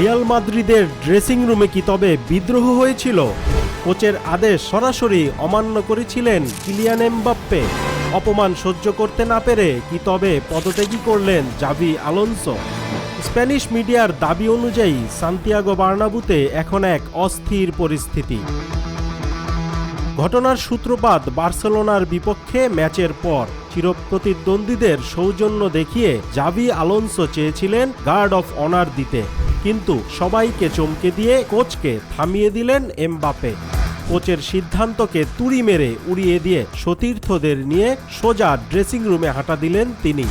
Real মাদ্রিদের dressing রুমে কি তবে বিদ্রোহ হয়েছিল? কোচের আদেশ সরাসরি অমান্য করেছিলেন কিলিয়ান এমবাপ্পে। অপমান সহ্য করতে না পেরে কি তবে পদত্যাগী করলেন জাভি আলোনসো। স্প্যানিশ মিডিয়ার দাবি অনুযায়ী সান্তিয়াগো বার্নাবুতে এখন এক অস্থির পরিস্থিতি। ঘটনার সূত্রপাত বার্সেলোনার বিপক্ষে ম্যাচের পর। চিরপ্রতিদ্বন্দ্বীদের সৌজন্য দেখিয়ে জাভি আলোনসো চেয়েছিলেন গার্ড অফ অনার দিতে। কিন্তু সবাইকে চমকে দিয়ে কোচকে থামিয়ে দিলেন এমবাপে কোচের সিদ্ধান্তকে তুড়ি মেরে উড়িয়ে দিয়ে সতীর্থদের নিয়ে সোজা ড্রেসিং রুমে হাঁটা দিলেন তিনি।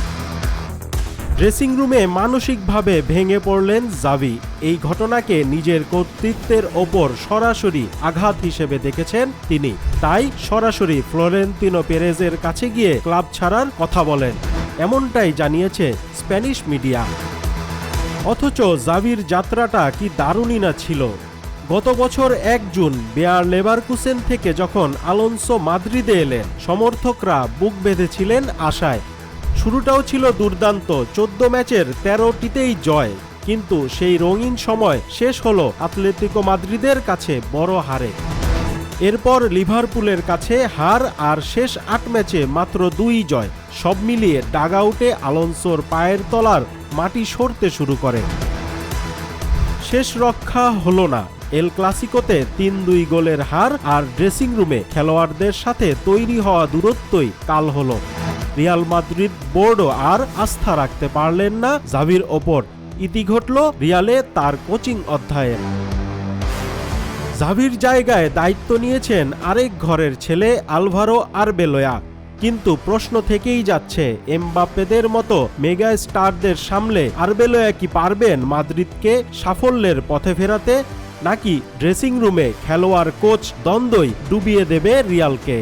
ড্রেসিং রুমে মানসিকভাবে ভেঙে পড়লেন জাভি। এই ঘটনাকে নিজের কর্তৃত্বের ওপর সরাসরি আঘাত হিসেবে দেখেছেন তিনি। তাই সরাসরি ফ্লোরেন্তিনো পেরেজের কাছে গিয়ে ক্লাব ছাড়ার কথা বলেন। এমনটাই জানিয়েছে স্প্যানিশ মিডিয়া। অথচ জাভির যাত্রাটা কি দারুণই না ছিল। গত বছর এক জুন বেয়ার লেভারকুসেন থেকে যখন আলোনসো মাদ্রিদে এলেন, সমর্থকরা বুক বেঁধেছিলেন আশায়। শুরুটাও ছিল দুর্দান্ত, চোদ্দ ম্যাচের তেরোটিতেই জয়, কিন্তু সেই রঙিন সময় শেষ হলো আতলেতিকো মাদ্রিদের কাছে বড় হারে। এরপর লিভারপুলের কাছে হার আর শেষ আট ম্যাচে মাত্র দুই জয়। সব মিলিয়ে ডাগআউটে আলোনসোর পায়ের তলার মাটি সরতে শুরু করে। শেষ রক্ষা হলো না। এল ক্লাসিকোতে তিন দুই গোলের হার আর ড্রেসিং রুমে খেলোয়াড়দের সাথে তৈরি হওয়া দূরত্বই কাল হলো। রিয়াল মাদ্রিদ বোর্ডও আর আস্থা রাখতে পারলেন না জাভির ওপর। ইতি ঘটল রিয়ালে তার কোচিং অধ্যায়ের জাভির জায়গায় দায়িত্ব নিয়েছেন আরেক ঘরের ছেলে আলভারো আরবেলোয়া। কিন্তু প্রশ্ন থেকেই যাচ্ছে, এমবাপ্পেদের মতো মেগা স্টারদের সামলে আরবেলোয়া কি পারবেন মাদ্রিদকে সাফল্যের পথে ফেরাতে, নাকি ড্রেসিং রুমে খেলোয়াড় কোচ দ্বন্দ্বই ডুবিয়ে দেবে রিয়ালকে?